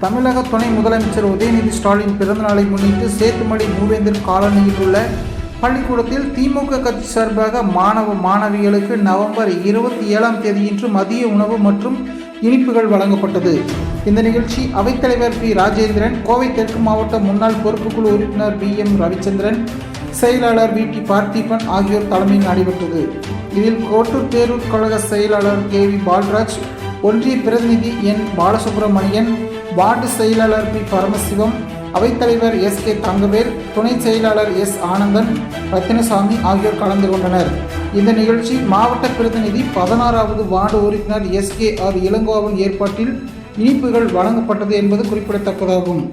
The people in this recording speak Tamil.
தமிழக துணை முதலமைச்சர் உதயநிதி ஸ்டாலின் பிறந்தநாளை முன்னிட்டு சேத்துமடி மூவேந்தர் காலனியில் உள்ள பள்ளிக்கூடத்தில் திமுக கட்சி சார்பாக மாணவ மாணவிகளுக்கு நவம்பர் இருபத்தி ஏழாம் தேதியின்று மதிய உணவு மற்றும் இனிப்புகள் வழங்கப்பட்டது. இந்த நிகழ்ச்சி அவைத்தலைவர் பி. ராஜேந்திரன் கோவை தெற்கு மாவட்ட முன்னாள் பொறுப்புக்குழு உறுப்பினர் பி. எம். ரவிச்சந்திரன் செயலாளர் வி. டி. பார்த்திபன் ஆகியோர் தலைமையில் நடைபெற்றது. இதில் கோட்டூர் பேரூர் கழக செயலாளர் கே. வி. பால்ராஜ் ஒன்றிய பிரதிநிதி என் பாலசுப்ரமணியன் வார்டு செயலாளர் பி. பரமசிவம் அவைத்தலைவர் எஸ். கே. தங்கவேல் துணை செயலாளர் எஸ். ஆனந்தன் ரத்தினசாமி ஆகியோர் கலந்து கொண்டனர். இந்த நிகழ்ச்சி மாவட்ட பிரதிநிதி பதினாறாவது வார்டு உறுப்பினர் எஸ். கே. ஆர். இளங்கோவன் ஏற்பாட்டில் இனிப்புகள் வழங்கப்பட்டது என்பது குறிப்பிடத்தக்கதாகும்.